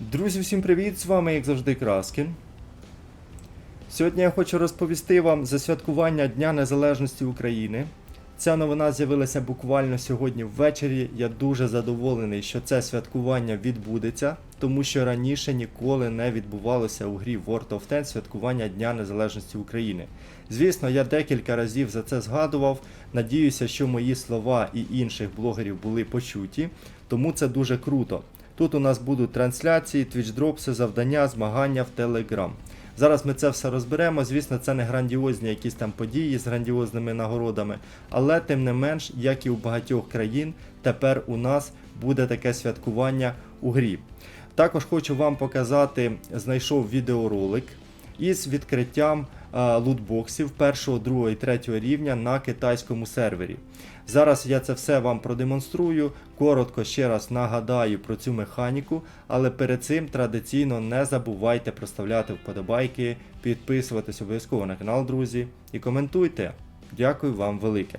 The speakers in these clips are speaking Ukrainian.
Друзі, всім привіт! З вами, як завжди, Краскін. Сьогодні я хочу розповісти вам за святкування Дня Незалежності України. Ця новина з'явилася буквально сьогодні ввечері. Я дуже задоволений, що це святкування відбудеться, тому що раніше ніколи не відбувалося у грі World of Tanks святкування Дня Незалежності України. Звісно, я декілька разів за це згадував. Надіюся, що мої слова і інших блогерів були почуті, тому це дуже круто. Тут у нас будуть трансляції, твічдропси, завдання, змагання в Telegram. Зараз ми це все розберемо. Звісно, це не грандіозні якісь там події з грандіозними нагородами, але тим не менш, як і у багатьох країн, тепер у нас буде таке святкування у грі. Також хочу вам показати, знайшов відеоролик із відкриттям лутбоксів першого, другого і третього рівня на китайському сервері. Зараз я це все вам продемонструю. Коротко ще раз нагадаю про цю механіку, але перед цим традиційно не забувайте проставляти вподобайки, підписуватись обов'язково на канал, друзі, і коментуйте. Дякую вам велике.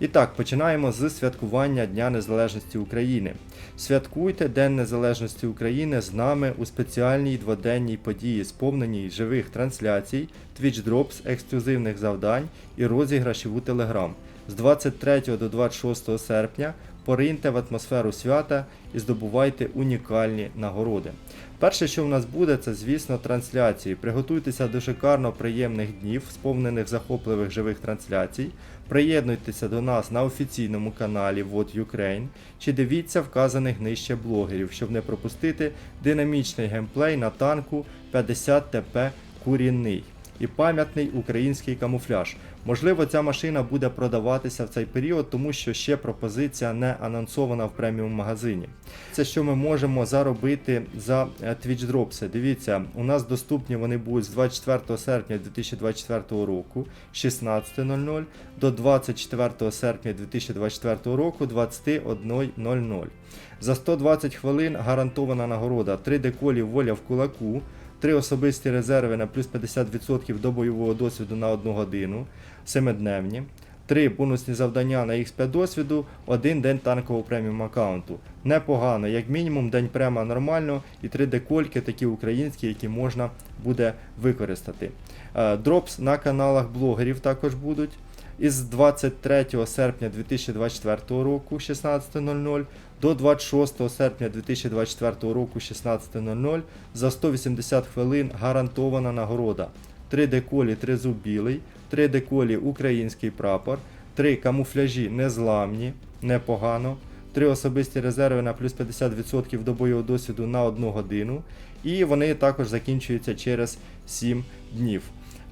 І так, починаємо з святкування Дня Незалежності України. Святкуйте День Незалежності України з нами у спеціальній дводенній події, сповненій живих трансляцій, Drops, ексклюзивних завдань і розіграшів у Telegram. З 23 до 26 серпня пориньте в атмосферу свята і здобувайте унікальні нагороди. Перше, що в нас буде, це, звісно, трансляції. Приготуйтеся до шикарно приємних днів, сповнених захопливих живих трансляцій. Приєднуйтеся до нас на офіційному каналі Вот Ukraine чи дивіться вказаних нижче блогерів, щоб не пропустити динамічний геймплей на танку 50 ТП Курінний і пам'ятний український камуфляж. Можливо, ця машина буде продаватися в цей період, тому що ще пропозиція не анонсована в преміум магазині. Це що ми можемо заробити за е, Twitch Drops. Дивіться, у нас доступні вони будуть з 24 серпня 2024 року 16.00 до 24 серпня 2024 року 21.00. За 120 хвилин гарантована нагорода 3 деколі воля в кулаку. Три особисті резерви на плюс 50% до бойового досвіду на 1 годину, 7-дневні, три бонусні завдання на X5 досвіду, один день танкового преміум аккаунту. Непогано, як мінімум, день према нормально і три декольки, такі українські, які можна буде використати. Е, Дропс на каналах блогерів також будуть. Із 23 серпня 2024 року 16.00 до 26 серпня 2024 року 16.00 за 180 хвилин гарантована нагорода. 3 деколі, 3 зуб білий, 3 деколі український прапор, 3 камуфляжі незламні, непогано, 3 особисті резерви на плюс 50% до бойового досвіду на 1 годину. І вони також закінчуються через 7 днів.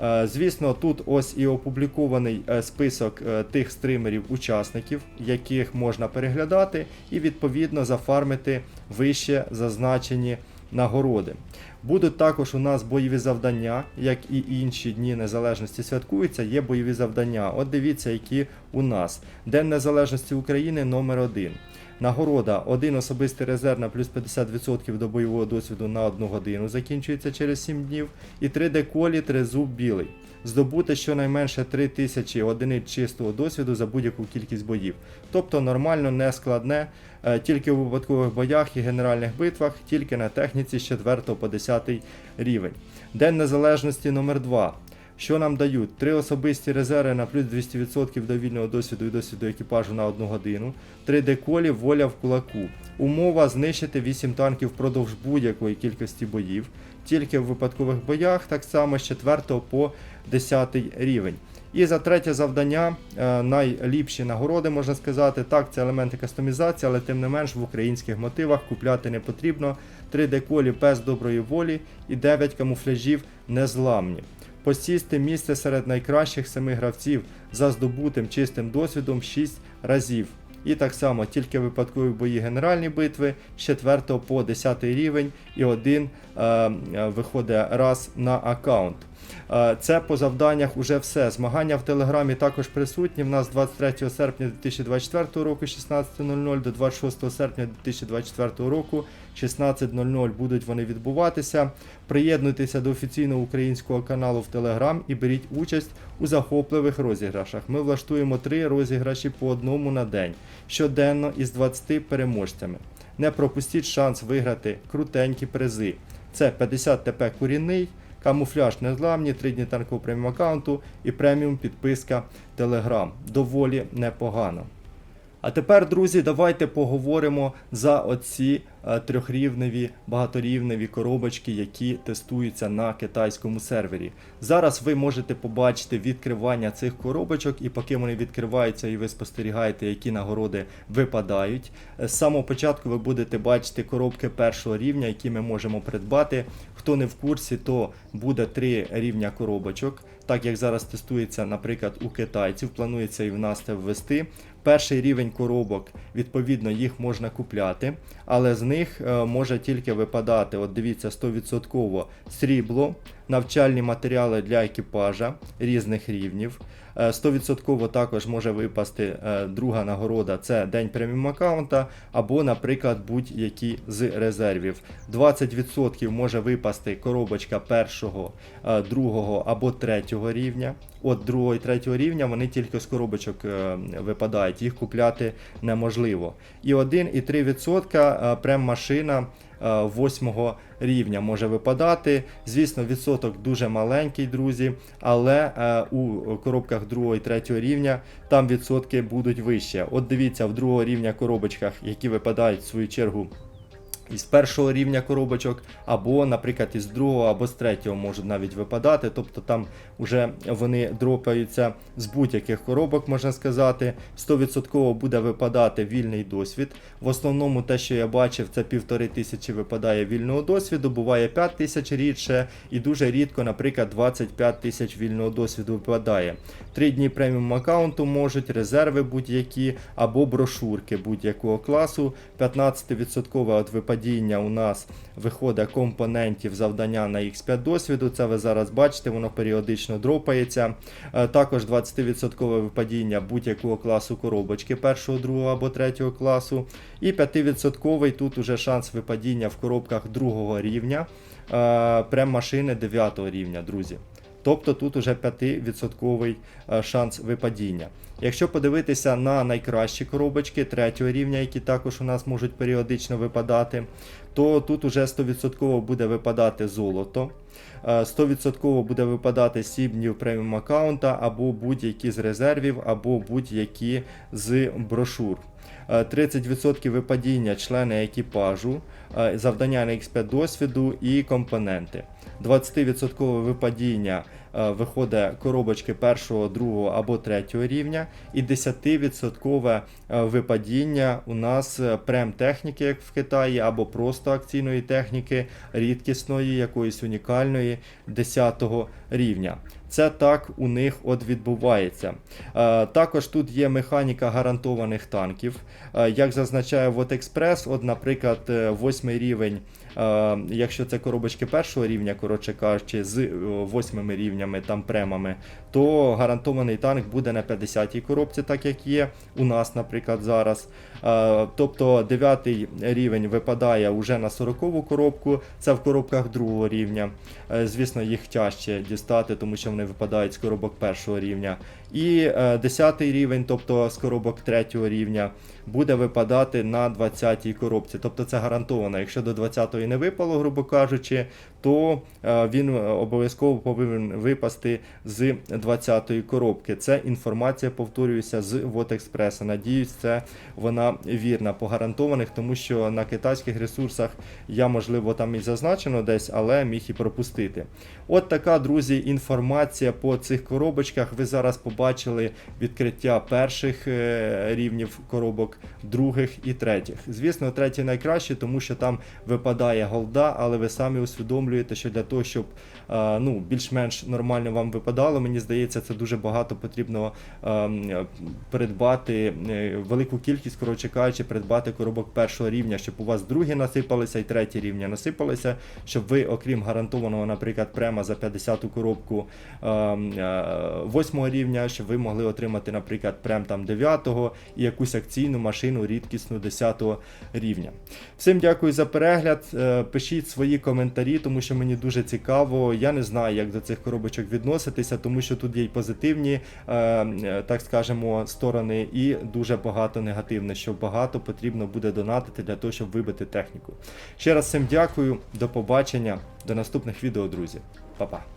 Е, Звісно, тут ось і опублікований е, список е, тих стримерів-учасників, яких можна переглядати, і відповідно зафармити вище зазначені нагороди. Будуть також у нас бойові завдання, як і інші дні незалежності святкуються, є бойові завдання. От дивіться, які у нас. День Незалежності України номер 1 Нагорода один особистий резерв на плюс 50% до бойового досвіду на 1 годину закінчується через 7 днів. І 3 деколі, 3 зуб білий. Здобути щонайменше 3000 одиниць чистого досвіду за будь-яку кількість боїв. Тобто нормально, не складне, е, тільки у випадкових боях і генеральних битвах, тільки на техніці з 4 по 10 рівень. День Незалежності номер 2 що нам дають? Три особисті резерви на плюс 200% до вільного досвіду і досвіду екіпажу на 1 годину, 3 деколі, воля в кулаку. Умова знищити 8 танків впродовж будь-якої кількості боїв, тільки в випадкових боях, так само з 4 по 10 рівень. І за третє завдання, е, найліпші нагороди, можна сказати, так, це елементи кастомізації, але тим не менш в українських мотивах купляти не потрібно. 3 деколі без доброї волі і 9 камуфляжів незламні посісти місце серед найкращих семи гравців за здобутим чистим досвідом 6 разів. І так само тільки випадкові бої генеральні битви з 4 по 10 рівень і один е, е, виходить раз на аккаунт. Е, Це по завданнях уже все. Змагання в Телеграмі також присутні. В нас 23 серпня 2024 року 16.00 до 26 серпня 2024 року 16.00 будуть вони відбуватися. Приєднуйтеся до офіційного українського каналу в Телеграм і беріть участь у захопливих розіграшах. Ми влаштуємо три розіграші по одному на день щоденно із 20 переможцями. не пропустіть шанс виграти крутенькі призи. Це 50 ТП курінний, камуфляж незламні, 3 дні танкового преміум аккаунту і преміум підписка Telegram. Доволі непогано. А тепер, друзі, давайте поговоримо за оці е, трьохрівневі, багаторівневі коробочки, які тестуються на китайському сервері. Зараз ви можете побачити відкривання цих коробочок, і поки вони відкриваються, і ви спостерігаєте, які нагороди випадають. Е, З самого початку ви будете бачити коробки першого рівня, які ми можемо придбати. Хто не в курсі, то буде три рівня коробочок. Так як зараз тестується, наприклад, у китайців, планується і в нас це ввести. Перший рівень коробок, відповідно, їх можна купляти, але з них е, може тільки випадати, от дивіться, 100% срібло, навчальні матеріали для екіпажа різних рівнів. Е, 100% також може випасти е, друга нагорода це день преміум аккаунта, або, наприклад, будь-які з резервів. 20% може випасти коробочка першого, е, другого або третього рівня. От другого і третього рівня вони тільки з коробочок е, випадають, їх купляти неможливо. І 1,3% е, прем-машина е, восьмого рівня може випадати. Звісно, відсоток дуже маленький, друзі, але е, у коробках другого і третього рівня там відсотки будуть вище. От дивіться, в другого рівня коробочках, які випадають в свою чергу. Із першого рівня коробочок, або, наприклад, із другого, або з третього можуть навіть випадати. Тобто там вже вони дропаються з будь-яких коробок, можна сказати. 100% буде випадати вільний досвід. В основному те, що я бачив, це півтори тисячі випадає вільного досвіду, буває 5 тисяч рідше, і дуже рідко, наприклад, 25 тисяч вільного досвіду випадає. Три дні преміум аккаунту можуть, резерви будь-які, або брошурки будь-якого класу. 15% от випадіння у нас виходить компонентів завдання на X5 досвіду. Це ви зараз бачите, воно періодично дропається. Е, Також 20% випадіння будь-якого класу коробочки першого, другого або третього класу. І 5% тут уже шанс випадіння в коробках другого рівня, е, прем-машини 9 рівня, друзі. Тобто тут уже 5% е, шанс випадіння. Якщо подивитися на найкращі коробочки третього рівня, які також у нас можуть періодично випадати, то тут уже 100% буде випадати золото. е, 100% буде випадати 7 днів преміум аккаунта або будь-які з резервів, або будь-які з брошур. Е, 30% випадіння члени екіпажу, е, завдання на X5 досвіду і компоненти. 20% випадіння е, виходить коробочки першого, другого або третього рівня, і 10% е, випадіння у нас е, прем-техніки, як в Китаї, або просто акційної техніки, рідкісної, якоїсь унікальної 10 рівня. Це так у них от відбувається. Е, також тут є механіка гарантованих танків. Е, як зазначає Вот Експрес, от, наприклад, е, восьмий рівень, е, якщо це коробочки першого рівня, коротше кажучи, з е, восьмими рівнями, там премами, то гарантований танк буде на 50-й коробці, так як є у нас, наприклад, зараз. Е, тобто 9 рівень випадає вже на 40-ву коробку, це в коробках другого рівня. Е, Звісно, їх тяжче дістати, тому що вони випадають з коробок першого рівня. І е, 10 рівень, тобто з коробок третього рівня, буде випадати на 20-й коробці. Тобто це гарантовано. Якщо до 20-ї не випало, грубо кажучи, то е, він е, обов'язково повинен випасти з 20-ї коробки. Це інформація, повторююся, з Вотекспреса. Надіюсь, це вона вірна по гарантованих, тому що на китайських ресурсах я, можливо, там і зазначено десь, але міг і пропустити. От така, друзі, інформація по цих коробочках. Ви зараз побачили відкриття перших е, рівнів коробок, других і третіх. Звісно, третій найкращий, тому що там випадає голда, але ви самі усвідомлюєте, що для того, щоб е, ну, більш-менш нормально вам випадало, мені здається, це дуже багато потрібно ем, придбати е, велику кількість, коротше кажучи, придбати коробок першого рівня, щоб у вас другі насипалися і треті рівня насипалися, щоб ви, окрім гарантованого, наприклад, према за 50-ту коробку е, восьмого рівня, щоб ви могли отримати, наприклад, прем там 9-го і якусь акційну машину рідкісну 10 рівня. Всім дякую за перегляд. Е, Пишіть свої коментарі, тому що мені дуже цікаво. Я не знаю, як до цих коробочок відноситися, тому що тут є й позитивні, е, е, так скажемо, сторони, і дуже багато негативних, що багато потрібно буде донатити для того, щоб вибити техніку. Ще раз всім дякую, до побачення, до наступних відео, друзі. Па-па.